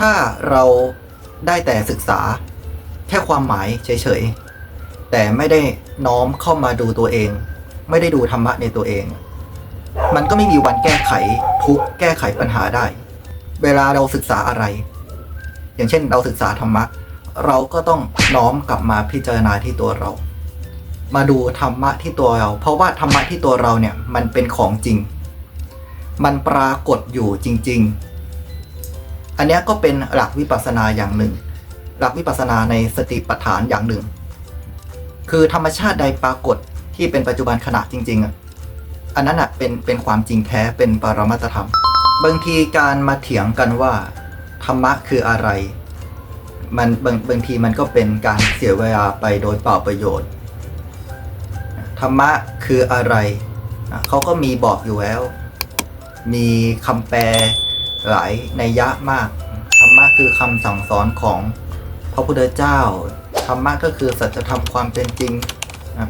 ถ้าเราได้แต่ศึกษาแค่ความหมายเฉยๆ แต่ไม่ได้น้อมเข้ามาดูตัวเอง ไม่ได้ดูธรรมะในตัวเอง มันก็ไม่มีวันแก้ไขทุกแก้ไขปัญหาได้ เวลาเราศึกษาอะไร อย่างเช่นเราศึกษาธรรมะ เราก็ต้องน้อมกลับมาพิจารณาที่ตัวเรา มาดูธรรมะที่ตัวเรา เพราะว่าธรรมะที่ตัวเราเนี่ยมันเป็นของจริง มันปรากฏอยู่จริง ๆ อันนี้ก็เป็นหลักวิปัสสนาอย่างหนึ่ง หลักวิปัสสนาในสติปัฏฐานอย่างหนึ่ง คือธรรมชาติใดปรากฏที่เป็นปัจจุบันขณะจริง ๆ อะ อันนั้นอะเป็นเป็นความจริงแท้เป็นปรมัตธรรม บางทีการมาเถียงกันว่า ธรรมะคืออะไร มันบางบางทีมันก็เป็นการเสียเวลาไปโดยเปล่าประโยชน์ ธรรมะคืออะไรเขาก็มีบอกอยู่แล้ว มีคำแปล หลายนัยยะมาก ธรรมะคือคำสั่งสอนของพระพุทธเจ้า ธรรมะก็คือสัจธรรมความเป็นจริง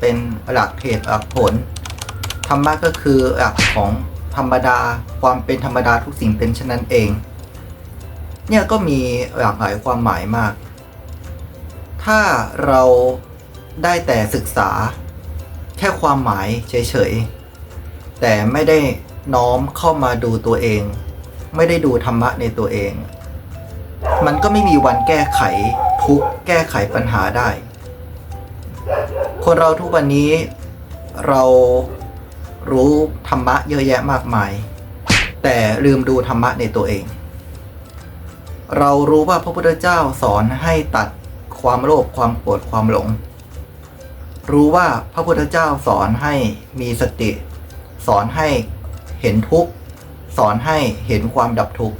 เป็นหลักเหตุหลักผล ธรรมะก็คือหลักของธรรมดา ความเป็นธรรมดาทุกสิ่งเป็นเช่นนั้นเอง เนี่ยก็มีหลากหลายความหมายมาก ถ้าเราได้แต่ศึกษาแค่ความหมายเฉยๆ แต่ไม่ได้น้อมเข้ามาดูตัวเอง ไม่ได้ดูธรรมะในตัวเอง มันก็ไม่มีวันแก้ไขทุกแก้ไขปัญหาได้ คนเราทุกวันนี้เรารู้ธรรมะเยอะแยะมากมาย แต่ลืมดูธรรมะในตัวเอง เรารู้ว่าพระพุทธเจ้าสอนให้ตัดความโลภความโกรธความหลง รู้ว่าพระพุทธเจ้าสอนให้มีสติ สอนให้เห็นทุกข์ สอนให้เห็นความดับทุกข์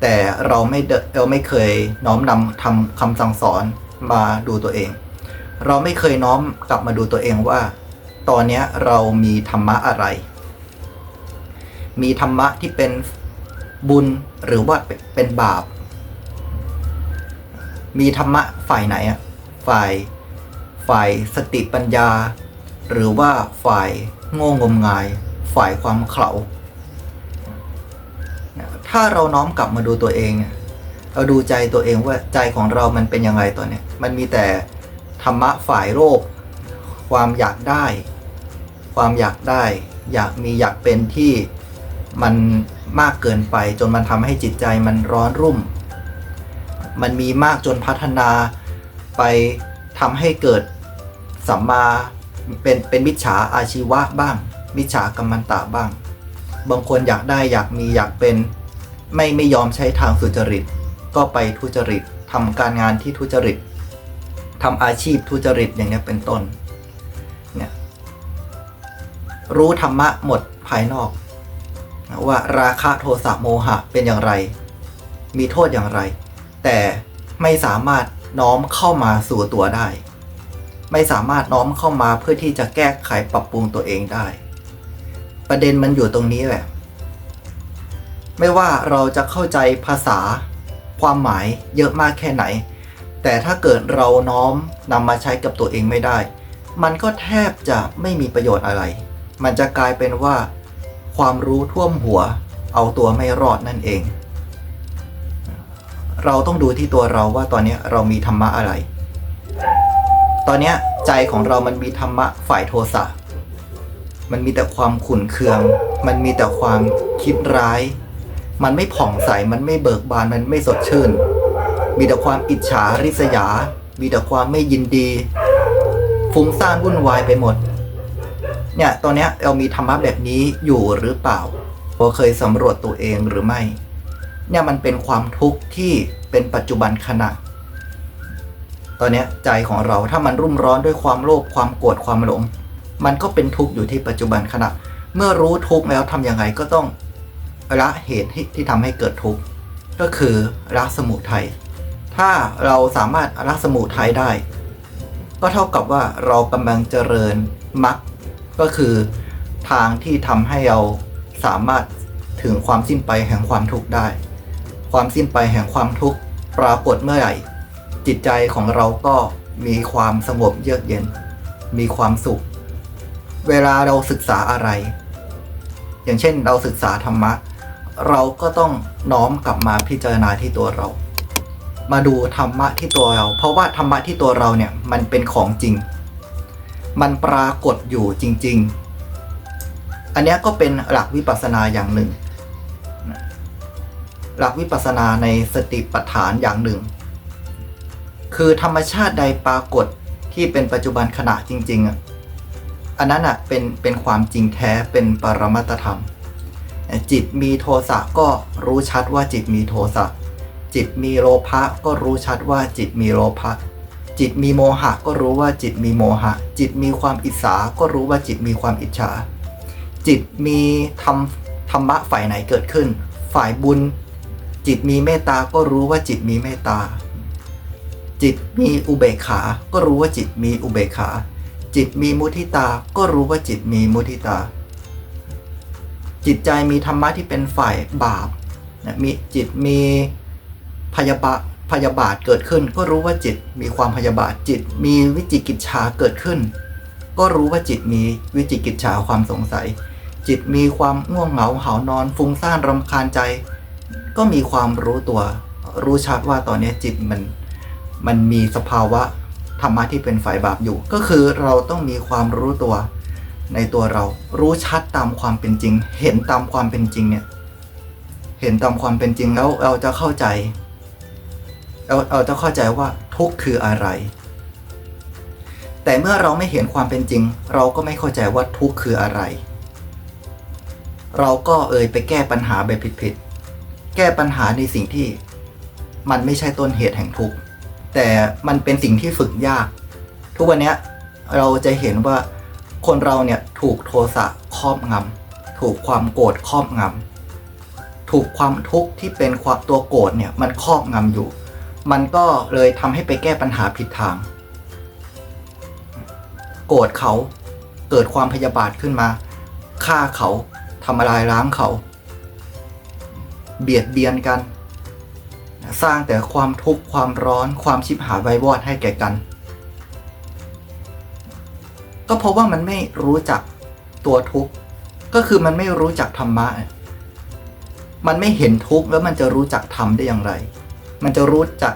แต่เราไม่เดเราไม่เคยน้อมนำทำคำสั่งสอนมาดูตัวเอง เราไม่เคยน้อมกลับมาดูตัวเองว่า ตอนนี้เรามีธรรมะอะไร มีธรรมะที่เป็นบุญหรือว่าเป็นบาป มีธรรมะฝ่ายไหนอะฝ่ายฝ่ายสติปัญญา หรือว่าฝ่ายโง่งมงาย ฝ่ายความเขลา ถ้าเราน้อมกลับมาดูตัวเอง เราดูใจตัวเองว่าใจของเรามันเป็นยังไงตอนนี้มันมีแต่ธรรมะฝ่ายโลภความอยากได้ ความอยากได้ อยากมีอยากเป็นที่มันมากเกินไป จนมันทำให้จิตใจมันร้อนรุ่ม มันมีมากจนพัฒนาไปทำให้เกิดสัมมาเป็นเป็นมิจฉาอาชีวะบ้าง มิจฉากรรมันตะบ้าง บางคนอยากได้อยากมีอยากเป็น ไม่ไม่ยอมใช้ทางสุจริต ก็ไปทุจริตทำการงานที่ทุจริตทำอาชีพทุจริตอย่างนี้เป็นต้นเนี่ยรู้ธรรมะหมดภายนอก ว่าราคะโทสะโมหะเป็นอย่างไร มีโทษอย่างไร แต่ไม่สามารถน้อมเข้ามาสู่ตัวได้ ไม่สามารถน้อมเข้ามาเพื่อที่จะแก้ไขปรับปรุงตัวเองได้ ประเด็นมันอยู่ตรงนี้แหละ ไม่ว่าเราจะเข้าใจภาษาความหมายเยอะมากแค่ไหน แต่ถ้าเกิดเราน้อมนำมาใช้กับตัวเองไม่ได้ มันก็แทบจะไม่มีประโยชน์อะไร มันจะกลายเป็นว่า ความรู้ท่วมหัว เอาตัวไม่รอดนั่นเอง เราต้องดูที่ตัวเราว่าตอนนี้เรามีธรรมะอะไร ตอนนี้ใจของเรามันมีธรรมะฝ่ายโทสะมันมีแต่ความขุ่นเคือง มันมีแต่ความคิดร้าย มันไม่ผ่องใส มันไม่เบิกบาน มันไม่สดชื่น มีแต่ความอิจฉาริษยา มีแต่ความไม่ยินดี ฟุ้งซ่านวุ่นวายไปหมด เนี่ย ตอนนี้เรามีธรรมะแบบนี้อยู่หรือเปล่าเราเคยสำรวจตัวเองหรือไม่ เนี่ยมันเป็นความทุกข์ที่เป็นปัจจุบันขณะ ตอนนี้ใจของเราถ้ามันรุ่มร้อนด้วยความโลภ ความโกรธ ความหลง มันก็เป็นทุกข์อยู่ที่ปัจจุบันขณะ เมื่อรู้ทุกข์แล้วทำยังไงก็ต้อง ละเหตุที่ที่ทำให้เกิดทุกข์ก็คือละสมุทัยถ้าเราสามารถละสมุทัยได้ ก็เท่ากับว่าเรากำลังเจริญมรรคก็คือทางที่ทำให้เราสามารถถึงความสิ้นไปแห่งความทุกข์ได้ ความสิ้นไปแห่งความทุกข์ปรากฏเมื่อไหร่ จิตใจของเราก็มีความสงบเยือกเย็น มีความสุข เวลาเราศึกษาอะไร อย่างเช่นเราศึกษาธรรมะ เราก็ต้องน้อมกลับมาพิจารณาที่ตัวเรา มาดูธรรมะที่ตัวเรา เพราะว่าธรรมะที่ตัวเราเนี่ยมันเป็นของจริง มันปรากฏอยู่จริง ๆ อันนี้ก็เป็นหลักวิปัสสนาอย่างหนึ่ง หลักวิปัสสนาในสติปัฏฐานอย่างหนึ่ง คือธรรมชาติใดปรากฏที่เป็นปัจจุบันขณะจริง ๆอะอันนั้นอะเป็นเป็นความจริงแท้เป็นปรมัตธรรม จิตมีโทสะก็รู้ชัดว่าจิตมีโทสะจิตมีโลภะก็รู้ชัดว่าจิตมีโลภะจิตมีโมหะก็รู้ว่าจิตมีโมหะ จิตมีความอิจฉาก็รู้ว่าจิตมีความอิจฉา จิตมีธรรมธรรมะฝ่ายไหนเกิดขึ้น ฝ่ายบุญ จิตมีเมตตาก็รู้ว่าจิตมีเมตตา จิตมีอุเบกขา ก็รู้ว่าจิตมีอุเบกขา จิตมีมุทิตา ก็รู้ว่าจิตมีมุทิตา จิตใจมีธรรมะที่เป็นฝ่ายบาปนะมีจิตมีพยาบาพยาบาทเกิดขึ้น ก็รู้ว่าจิตมีความพยาบาทจิต มีวิจิกิจฉาเกิดขึ้น ก็รู้ว่าจิตมีวิจิกิจฉาความสงสัย จิตมีความง่วงเหงาหานอน ฟุ้งซ่านรำคาญใจ ก็มีความรู้ตัว รู้ชัดว่าตอนนี้จิตมันมันมีสภาวะธรรมะที่เป็นฝ่ายบาปอยู่ ก็คือเราต้องมีความรู้ตัว ในตัวเรารู้ชัดตามความเป็นจริง เห็นตามความเป็นจริงเนี่ย เห็นตามความเป็นจริงแล้วเราจะเข้าใจเราเราจะเข้าใจว่าทุกข์คืออะไร แต่เมื่อเราไม่เห็นความเป็นจริง เราก็ไม่เข้าใจว่าทุกข์คืออะไร เราก็เอ่ยไปแก้ปัญหาแบบผิดๆแก้ปัญหาในสิ่งที่มันไม่ใช่ต้นเหตุแห่งทุกข์แต่มันเป็นสิ่งที่ฝึกยาก ทุกวันนี้เราจะเห็นว่า คนเราเนี่ยถูกโทสะครอบงำถูกความโกรธครอบงำถูกความทุกข์ที่เป็นความตัวโกรธเนี่ยมันครอบงำอยู่ มันก็เลยทำให้ไปแก้ปัญหาผิดทาง โกรธเขาเกิดความพยาบาทขึ้นมาฆ่าเขาทำลายล้างเขา เบียดเบียนกัน สร้างแต่ความทุกข์ความร้อนความชิบหายไวายวอดให้แก่กัน ก็เพราะว่ามันไม่รู้จักตัวทุกข์ ก็คือมันไม่รู้จักธรรมะ มันไม่เห็นทุกข์แล้วมันจะรู้จักธรรมได้อย่างไร มันจะรู้จัก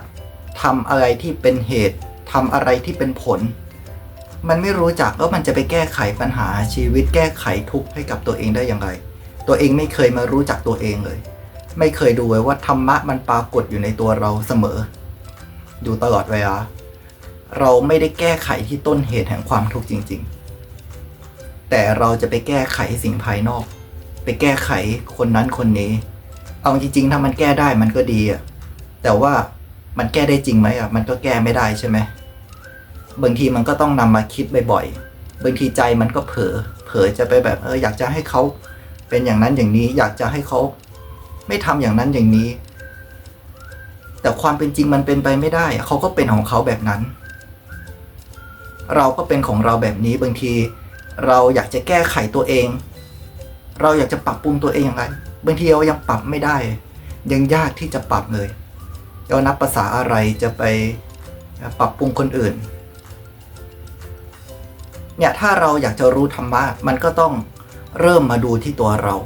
ทำอะไรที่เป็นเหตุทำอะไรที่เป็นผล มันไม่รู้จักแล้วมันจะไปแก้ไขปัญหาชีวิตแก้ไขทุกข์ให้กับตัวเองได้อย่างไร ตัวเองไม่เคยมารู้จักตัวเองเลย ไม่เคยดูเลยว่าธรรมะมันปรากฏอยู่ในตัวเราเสมอ อยู่ตลอดเวลา เราไม่ได้แก้ไขที่ต้นเหตุแห่งความทุกข์จริง ๆ แต่เราจะไปแก้ไขสิ่งภายนอก ไปแก้ไขคนนั้นคนนี้ เอาจริงๆ ถ้ามันแก้ได้มันก็ดีอะแต่ว่ามันแก้ได้จริงไหมอะมันก็แก้ไม่ได้ใช่ไหม บางทีมันก็ต้องนำมาคิดบ่อยๆ บางทีใจมันก็เผลอ เผลอจะไปแบบเอออยากจะให้เขาเป็นอย่างนั้นอย่างนี้ อยากจะให้เขาไม่ทำอย่างนั้นอย่างนี้ แต่ความเป็นจริงมันเป็นไปไม่ได้เขาก็เป็นของเขาแบบนั้น เราก็เป็นของเราแบบนี้บางที เราอยากจะแก้ไขตัวเอง เราอยากจะปรับปรุงตัวเองอย่างไรบางทีเรายังปรับไม่ได้ ยังยากที่จะปรับเลยเรานับภาษาอะไรจะไปปรับปรุงคนอื่นเนี่ยถ้าเราอยากจะรู้ธรรมะมันก็ต้องเริ่มมาดูที่ตัวเรา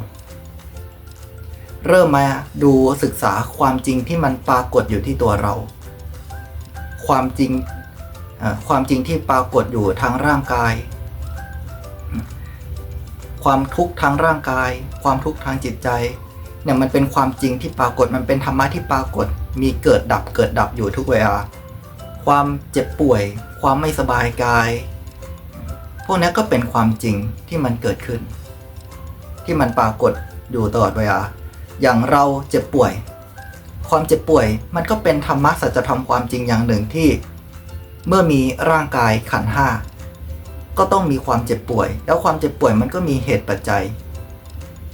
เริ่มมาดูศึกษาความจริงที่มันปรากฏอยู่ที่ตัวเรา ความจริง ความจริงที่ปรากฏอยู่ทางร่างกาย ความทุกข์ทางร่างกาย ความทุกข์ทางจิตใจเนี่ยมันเป็นความจริงที่ปรากฏมันเป็นธรรมะที่ปรากฏ มีเกิดดับเกิดดับอยู่ทุกเวลาความเจ็บป่วย ความไม่สบายกาย พวกนี้ก็เป็นความจริงที่มันเกิดขึ้น ที่มันปรากฏอยู่ตลอดเวลาอย่างเราเจ็บป่วย ความเจ็บป่วยมันก็เป็นธรรมะสัจธรรมความจริงอย่างหนึ่งที่ เมื่อมีร่างกายขันห้าก็ต้องมีความเจ็บป่วย แล้วความเจ็บป่วยมันก็มีเหตุปัจจัย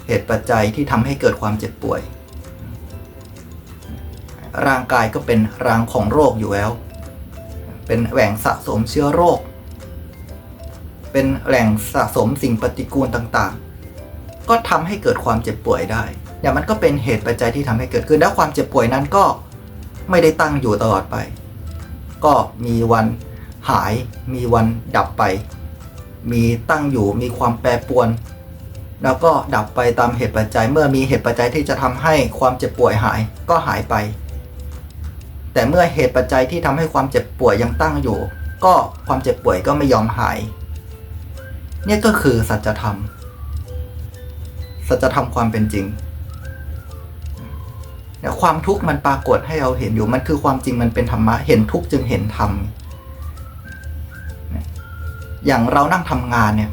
เหตุปัจจัยที่ทำให้เกิดความเจ็บป่วย ร่างกายก็เป็นรางของโรคอยู่แล้ว เป็นแหล่งสะสมเชื้อโรค เป็นแหล่งสะสมสิ่งปฏิกูลต่างๆ ก็ทำให้เกิดความเจ็บป่วยได้เนี่ยมันก็เป็นเหตุปัจจัยที่ทำให้เกิดขึ้น แล้วความเจ็บป่วยนั้นก็ไม่ได้ตั้งอยู่ตลอดไป ก็มีวันหาย มีวันดับไป มีตั้งอยู่มีความแปรปรวน แล้วก็ดับไปตามเหตุปัจจัย เมื่อมีเหตุปัจจัยที่จะทำให้ความเจ็บป่วยหายก็หายไป แต่เมื่อเหตุปัจจัยที่ทำให้ความเจ็บป่วยยังตั้งอยู่ ก็ความเจ็บป่วยก็ไม่ยอมหาย เนี่ยก็คือสัจธรรม สัจธรรมความเป็นจริง ความทุกข์มันปรากฏให้เราเห็นอยู่มันคือความจริงมันเป็นธรรมะเห็นทุกข์จึงเห็นธรรมอย่างเรานั่งทำงานเนี่ย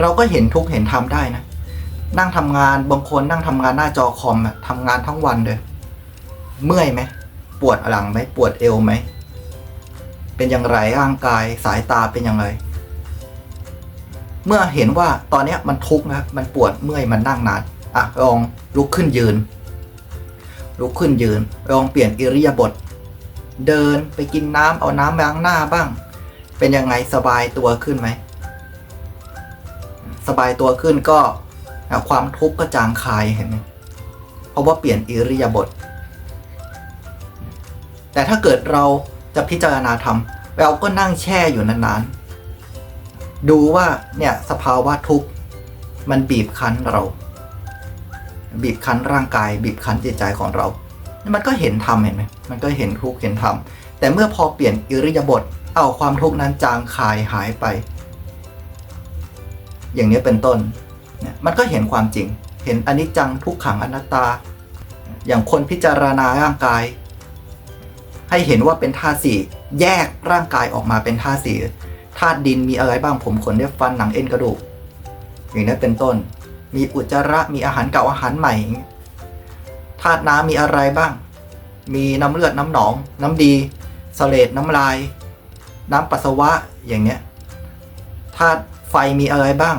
เราก็เห็นทุกข์เห็นธรรมได้นะนั่งทำงานบางคนนั่งทำงานหน้าจอคอมอะทำงานทั้งวันเลยเมื่อยไหมปวดหลังไหมปวดเอวไหมเป็นอย่างไรร่างกายสายตาเป็นอย่างไร เมื่อเห็นว่าตอนนี้มันทุกข์นะมันปวดเมื่อยมันนั่งนานอะลองลุกขึ้นยืน ลุกขึ้นยืน ลองเปลี่ยนอิริยาบถ เดินไปกินน้ำเอาน้ำล้างหน้าบ้าง เป็นยังไงสบายตัวขึ้นไหม สบายตัวขึ้นก็ความทุกข์ก็จางคายเห็นไหมเพราะว่าเปลี่ยนอิริยาบถ แต่ถ้าเกิดเราจะพิจารณาธรรมเราก็นั่งแช่อยู่นานๆ ดูว่าเนี่ยสภาวะทุกข์มันบีบคั้นเรา บีบคั้นร่างกาย บีบคั้นจิตใจของเรา มันก็เห็นธรรมเห็นไหมมันก็เห็นทุกข์เห็นธรรมแต่เมื่อพอเปลี่ยนอิริยาบถเอาความทุกข์นั้นจางคายหายไป อย่างนี้เป็นต้นเนี่ยมันก็เห็นความจริง เห็นอนิจจังทุกขังอนัตตา อย่างคนพิจารณาร่างกาย ให้เห็นว่าเป็นธาตุสี่แยกร่างกายออกมาเป็นธาตุสี่ธาตุดินมีอะไรบ้างผมขนเล็บฟันหนังเอ็นกระดูก อย่างนี้เป็นต้น มีอุจจาระ มีอาหารเก่าอาหารใหม่ธาตุน้ำมีอะไรบ้าง มีน้ำเลือดน้ำหนอง น้ำดีสเลดน้ำลาย น้ำปัสสาวะอย่างเงี้ยธาตุไฟมีอะไรบ้าง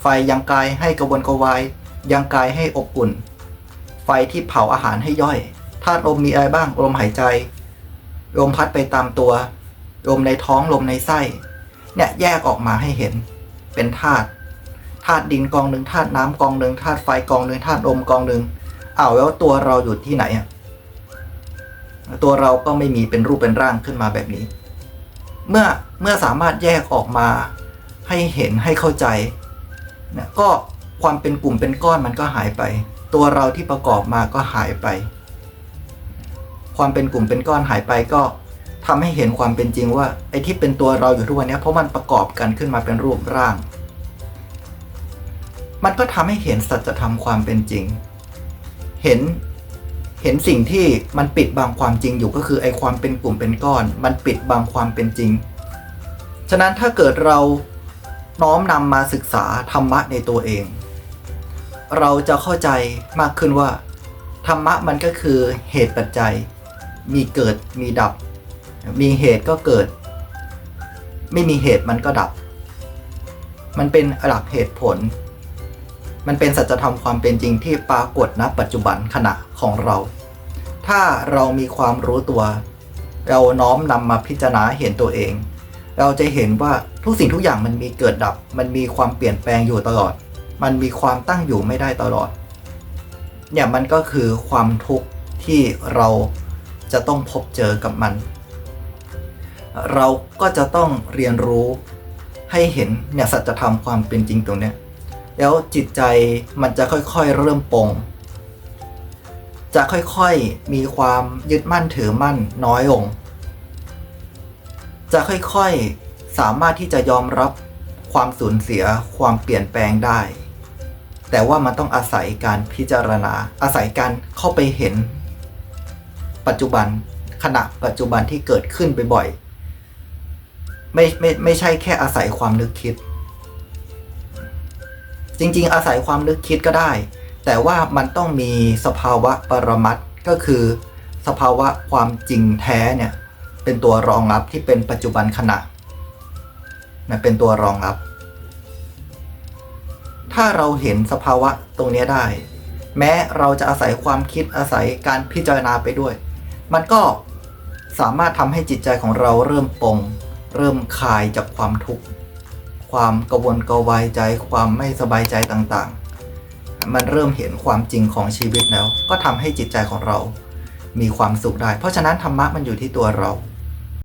ไฟยังกายให้กระวนกระวาย ยังกายให้อบอุ่น ไฟที่เผาอาหารให้ย่อยธาตุลมมีอะไรบ้าง ลมหายใจ ลมพัดไปตามตัว ลมในท้องลมในไส้ เนี่ยแยกออกมาให้เห็นเป็นธาตุาตุดินกองหนึ่งธาตุน้ำกองหนึ่งธาตุไฟกองหนึ่งธาตุลมกองหนึ่งอ้าวแล้วตัวเราอยู่ที่ไหนอะตัวเราก็ไม่มีเป็นรูปเป็นร่างขึ้นมาแบบนี้ เมื่อเมื่อสามารถแยกออกมาให้เห็นให้เข้าใจเนี่ยก็ความเป็นกลุ่มเป็นก้อนมันก็หายไป ตัวเราที่ประกอบมาก็หายไป ความเป็นกลุ่มเป็นก้อนหายไปก็ทำให้เห็นความเป็นจริงว่าไอ้ที่เป็นตัวเราอยู่ทุกวันนี้เพราะมันประกอบกันขึ้นมาเป็นรูปร่าง มันก็ทำให้เห็นสัจธรรมความเป็นจริง เห็นเห็นสิ่งที่มันปิดบังความจริงอยู่ก็คือไอความเป็นกลุ่มเป็นก้อน มันปิดบังความเป็นจริง ฉะนั้นถ้าเกิดเราน้อมนำมาศึกษาธรรมะในตัวเอง เราจะเข้าใจมากขึ้นว่า ธรรมะมันก็คือเหตุปัจจัย มีเกิดมีดับ มีเหตุก็เกิด ไม่มีเหตุมันก็ดับ มันเป็นหลักเหตุผล มันเป็นสัจธรรมความเป็นจริงที่ปรากฏณปัจจุบันขณะของเรา ถ้าเรามีความรู้ตัว เราน้อมนำมาพิจารณาเห็นตัวเอง เราจะเห็นว่าทุกสิ่งทุกอย่างมันมีเกิดดับ มันมีความเปลี่ยนแปลงอยู่ตลอด มันมีความตั้งอยู่ไม่ได้ตลอด เนี่ยมันก็คือความทุกข์ที่เราจะต้องพบเจอกับมัน เราก็จะต้องเรียนรู้ให้เห็นเนี่ยสัจธรรมความเป็นจริงตรงเนี้ย แล้วจิตใจมันจะค่อยๆเริ่มปง จะค่อยๆมีความยึดมั่นถือมั่นน้อยลง จะค่อยๆสามารถที่จะยอมรับความสูญเสียความเปลี่ยนแปลงได้ แต่ว่ามันต้องอาศัยการพิจารณา อาศัยการเข้าไปเห็น ปัจจุบันขณะปัจจุบันที่เกิดขึ้นบ่อยๆไม่ไม่ไม่ใช่แค่อาศัยความนึกคิด จริงๆ อาศัยความนึกคิดก็ได้ แต่ว่ามันต้องมีสภาวะปรมัตถ์ก็คือ สภาวะความจริงแท้เนี่ยเป็นตัวรองรับที่เป็นปัจจุบันขณะนะเป็นตัวรองรับ ถ้าเราเห็นสภาวะตรงเนี้ยได้ แม้เราจะอาศัยความคิดอาศัยการพิจารณาไปด้วย มันก็สามารถทำให้จิตใจของเราเริ่มปลงเริ่มคลายจากความทุกข์ ความกระวนกระวายใจ ความไม่สบายใจต่างๆ มันเริ่มเห็นความจริงของชีวิตแล้ว ก็ทำให้จิตใจของเรา มีความสุขได้ เพราะฉะนั้นธรรมะมันอยู่ที่ตัวเรา